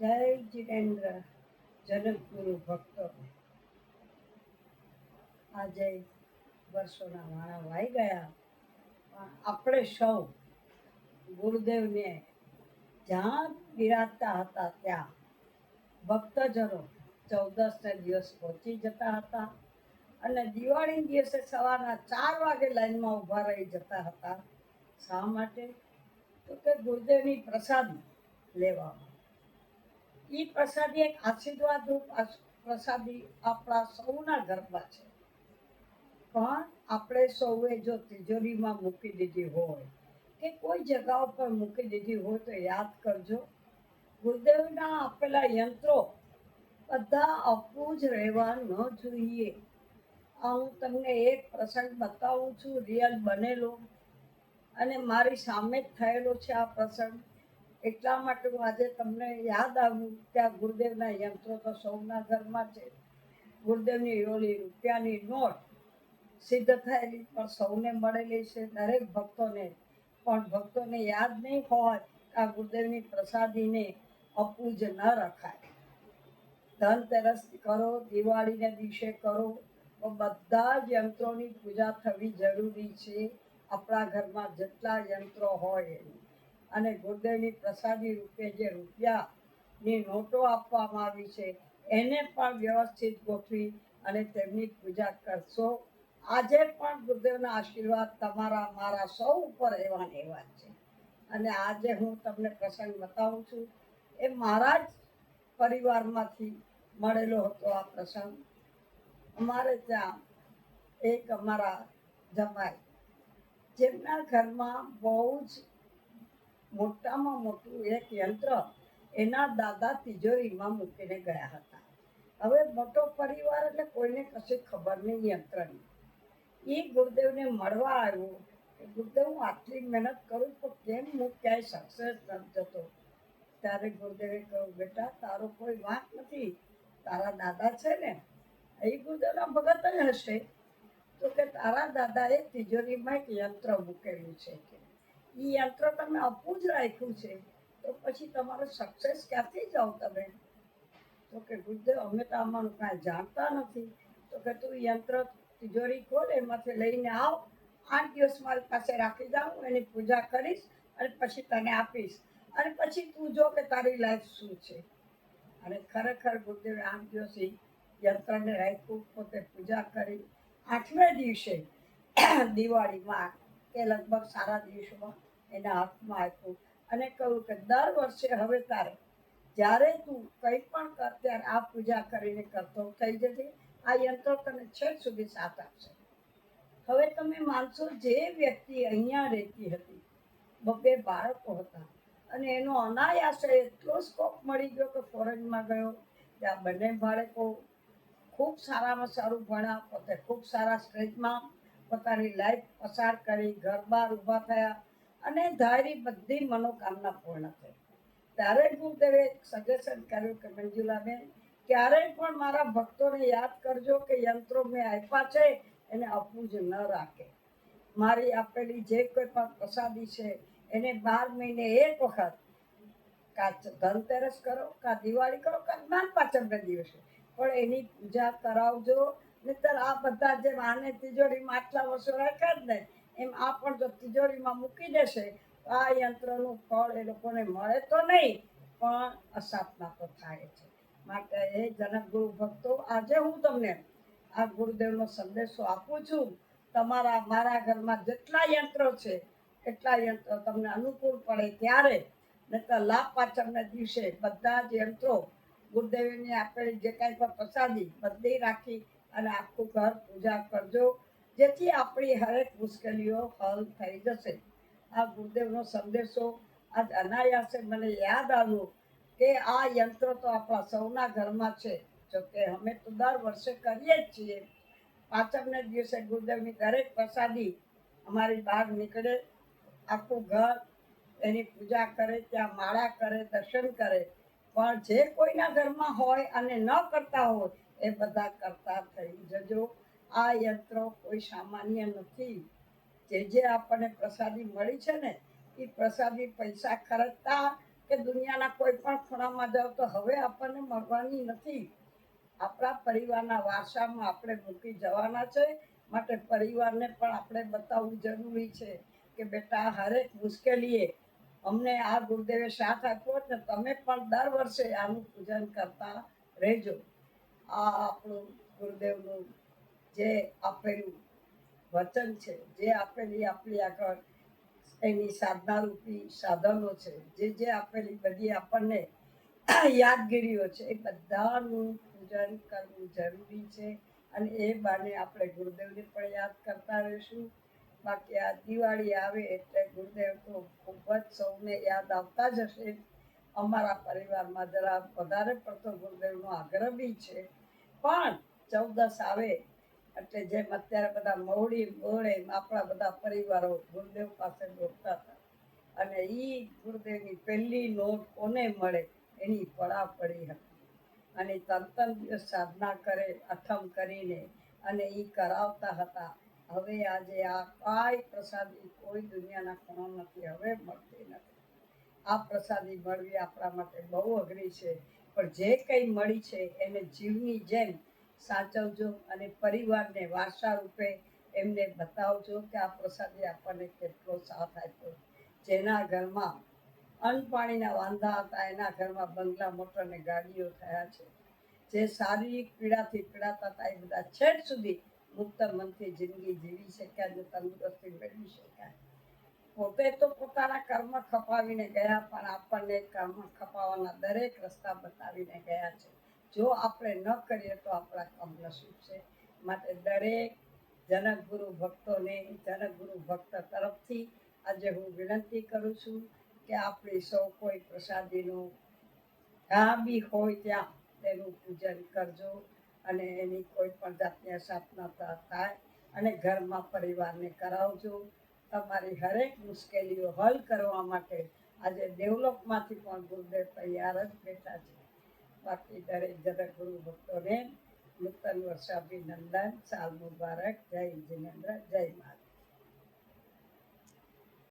જય જીતેન્દ્ર જનકગુરુ ભક્તો. આજે વર્ષોના વાણા વાઈ ગયા, પણ આપણે સૌ ગુરુદેવને જ્યાં બિરાજતા હતા ત્યાં. ભક્તજનો ચૌદસને દિવસ પહોંચી જતા હતા અને દિવાળી દિવસે સવારના ચાર વાગે લાઈનમાં ઊભા રહી જતા હતા. શા માટે? તો કે ગુરુદેવની પ્રસાદ લેવામાં એ પ્રસાદી એક આશીર્વાદ રૂપ પ્રસાદી આપણા સૌના ઘરમાં છે. પણ આપણે સૌએ જો તિજોરીમાં મૂકી દીધી હોય, કે કોઈ જગા ઉપર મૂકી દીધી હોય તો યાદ કરજો. ગુરુદેવના આપેલા યંત્રો બધા અપવું જ રહેવા ન જોઈએ. આ હું તમને એક પ્રસંગ બતાવું છું. રિયલ બનેલો અને મારી સામે જ થયેલો છે આ પ્રસંગ. એટલા માટે હું આજે તમને યાદ આવ્યું કે આ ગુરુદેવના યંત્રો તો સૌના ઘરમાં છે. ગુરુદેવની ઓલી રૂપિયાની નોટ સિદ્ધ થયેલી, પણ સૌને મળેલી છે દરેક ભક્તોને. પણ ભક્તોને યાદ નહીં હોય આ ગુરુદેવની પ્રસાદીને અપૂજ ન રખાય. ધનતેરસ કરો, દિવાળીના દિવસે કરો બધા જ યંત્રોની પૂજા થવી જરૂરી છે. આપણા ઘરમાં જેટલા યંત્રો હોય એની અને ગુરુદેવની પ્રસાદી રૂપે જે રૂપિયાની નોટો આપવામાં આવી છે, એને પણ વ્યવસ્થિત ગોઠવી અને તેમની પૂજા કરશો. આજે પણ ગુરુદેવના આશીર્વાદ તમારા, મારા સૌ ઉપર એવા એવા છે. અને આજે હું તમને પ્રસંગ બતાવું છું. એ મારા જ પરિવારમાંથી મળેલો હતો આ પ્રસંગ. અમારે ત્યાં એક અમારા જમાઈ, જેમના ઘરમાં બહુ જ મોટામાં મોટું એક યંત્ર એના દાદા તિજોરીમાં મૂકીને ગયા હતા. હવે મોટો પરિવાર એટલે કોઈને કશી ખબર નહીં યંત્રની. એ ગુરુદેવને મળવા આવ્યો. ગુરુદેવ, હું આટલી મહેનત કરું તો કેમ હું ક્યાંય સક્સેસ નથી જતો ત્યારે ગુરુદેવે કહ્યું, બેટા, તારો કોઈ વાંક નથી. તારા દાદા છે ને, એ ગુરુદેવના ભગત જ હશે. તો કે તારા દાદાએ તિજોરીમાં એક યંત્ર મૂકેલું છે કે એ યંત્ર તમે આપવું જ રાખ્યું છે, તો પછી તમારો સક્સેસ ક્યાંથી જાઓ તમે? તો કે ગુરુદેવ, અમે તો આમાંનું કાંઈ જાણતા નથી. તો કે તું યંત્ર તિજોરી ખોલ, એમાંથી લઈને આવ. આઠ દિવસ મારી પાસે રાખી જાઉં એની પૂજા કરીશ અને પછી તને આપીશ. અને પછી તું જો કે તારી લાઈફ શું છે. અને ખરેખર ગુરુદેવે, આઠ દિવસ એ યંત્રને રાખ્યું, પોતે પૂજા કરી. આઠમે દિવસે દિવાળીમાં કે લગભગ સારા દિવસોમાં એના હાથમાં આપ્યું. અને કહ્યું કે દર વર્ષે હવે તારે જ્યારે તું કંઈ પણ કર, ત્યારે આ પૂજા કરીને કરતો થઈ જશે આ યંત્ર તને છેક સુધી સાથ આપશે. હવે તમે માનશો જે વ્યક્તિ અહીંયા રહેતી હતી, બબે બાળકો હતા, અને એનો અનાયાસે એટલો સ્કોપ મળી ગયો કે ફોરેનમાં ગયો ત્યાં બંને બાળકો ખૂબ સારામાં સારું ભણ્યા પોતે ખૂબ સારા સ્ટેજમાં પોતાની લાઈફ પસાર કરી ઘર બહાર ઊભા થયા અને ધારી બધી મનોકામના પૂર્ણ થઈ. ત્યારે ગુરુદેવે સજેશન કર્યું કે, મંજુલાબેન, ક્યારેય પણ મારા ભક્તોને યાદ કરજો કે યંત્રો મેં આપ્યા છે, એને અપૂજ ન રાખે. મારી આપેલી જે કોઈ પણ પ્રસાદી છે, એને બાર મહિને એક વખત કા ધનતેરસ કરો, કા દિવાળી કરો, કા જ્ઞાન પાંચમના દિવસે. પણ એની પૂજા કરાવજો નહીતર આ બધા જે વાહને તિજોરીમાં આટલા વર્ષો રાખ્યા જ ને એમ આ પણ જો તિજોરીમાં મૂકી દેશે, તો આ યંત્રનું ફળ એ લોકોને મળે તો નહીં, પણ અસાપના તો થાય છે. માટે એ જનક ગુરુ ભક્તો, આજે હું તમને આ ગુરુદેવનો સંદેશો આપું છું. તમારા, મારા ઘરમાં જેટલા યંત્રો છે, એટલા યંત્રો તમને અનુકૂળ પડે ત્યારે, નહીતર લાભ પાછળના દિવસે બધા જ યંત્રો ગુરુદેવની આપેલી જે કાંઈ પણ પ્રસાદી બધી રાખી અને આખું ઘર પૂજા કરજો. જેથી આપણી હરેક મુશ્કેલીઓ હલ થઈ જશે. આ ગુરુદેવનો સંદેશો આજ અનાયાસે મને યાદ આવ્યો કે આ યંત્ર તો આપણા સૌના ઘરમાં છે. જોકે અમે તો દર વર્ષે કરીએ જ છીએ. પાંચમને દિવસે ગુરુદેવની દરેક પ્રસાદી અમારી બહાર નીકળે, આખું ઘર એની પૂજા કરે, ત્યાં માળા કરે, દર્શન કરે. પણ જે કોઈના ઘરમાં હોય અને ન કરતા હોય એ બધા કરતા થઈ જજો. આ યંત્રો કોઈ સામાન્ય નથી. જે જે આપણને પ્રસાદી મળી છે ને એ પ્રસાદી પૈસા ખર્ચતા કે દુનિયાના કોઈ પણ ખૂણામાં જાઓ તો હવે આપણને મળવાની નથી. આપણા પરિવારના વારસામાં આપણે મૂકી જવાના છે. માટે પરિવારને પણ આપણે બતાવવું જરૂરી છે કે બેટા, હરેક મુશ્કેલીએ અમને આ ગુરુદેવે સાથ આપ્યો ને, તમે પણ દર વર્ષે આનું પૂજન કરતા રહેજો. આ આપણું ગુરુદેવનું જે આપેલું વચન છે, જે આપેલી આપણી આગળ એની સાધના રૂપી સાધનો છે, જે જે આપેલી બધી આપણને યાદગીરીઓ છે, એ બધાનું પૂજન કરવું જરૂરી છે અને એ બાને આપણે ગુરુદેવને પણ યાદ કરતા રહીશું. બાકી આ દિવાળી આવે એટલે ગુરુદેવ તો ખૂબ જ સૌને યાદ આવતા જ હશે. અમારા પરિવારમાં જરા વધારે પડતો ગુરુદેવનો આગ્રહ બી છે. પણ ચૌદસ આવે એટલે જેમ અત્યારે બધા મહુડી મોડે આપણા બધા પરિવારો ગુરુદેવ પાસે દોડતા હતા. અને એ ગુરુદેવની પહેલી નોટ કોને મળે એની પડા પડી હતી. અને ત્રણ દિવસ સાધના કરે, અથમ કરીને અને એ કરાવતા હતા. હવે આજે આ કાંઈ પ્રસાદી કોઈ દુનિયાના ખૂણો નથી હવે મળતી નથી. આ પ્રસાદી મળવી આપણા માટે બહુ અઘરી છે. પણ જે કંઈ મળી છે એને જીવની જેમ સાચવજો અને પરિવારને વારસા રૂપે એમને બતાવજો કે આ પ્રસાદી આપણને કેટલો સાથ આપ્યો. જેના ઘરમાં અન્ન પાણીના વાંધા હતા, એના ઘરમાં બંગલા, મોટર ને ગાડીઓ થયા છે. જે શારીરિક પીડાથી પીડાતા હતા, એ બધા છેડ સુધી મુક્ત મનથી જિંદગી જીવી શક્યા અને તંદુરસ્તી મેળવી શક્યા. પોતે તો પોતાના કર્મ ખપાવીને ગયા, પણ આપણને કર્મ ખપાવવાના દરેક રસ્તા બતાવીને ગયા છે. જો આપણે ન કરીએ તો આપણા કમનસીબ છે? માટે દરેક જનકગુરુ ભક્તોને, જનકગુરુ ભક્ત તરફથી આજે હું વિનંતી કરું છું કે આપણી સૌ કોઈ પ્રસાદીનું જ્યાં બી હોય ત્યાં તેનું પૂજન કરજો અને એની કોઈ પણ જાતની અસાપના થાય. અને ઘરમાં પરિવારને કરાવજો. તમારી હરેક મુશ્કેલીઓ હલ કરવા માટે આજે ડેવલપમાંથી પણ ગુરુદેવ તૈયાર જ બેઠા છે. બાકી દરેક જગત ગુરુ ભક્તોને નૂતન વર્ષાભિનંદન, સાલ મુબારક, જય જિનેન્દ્ર, જય માતા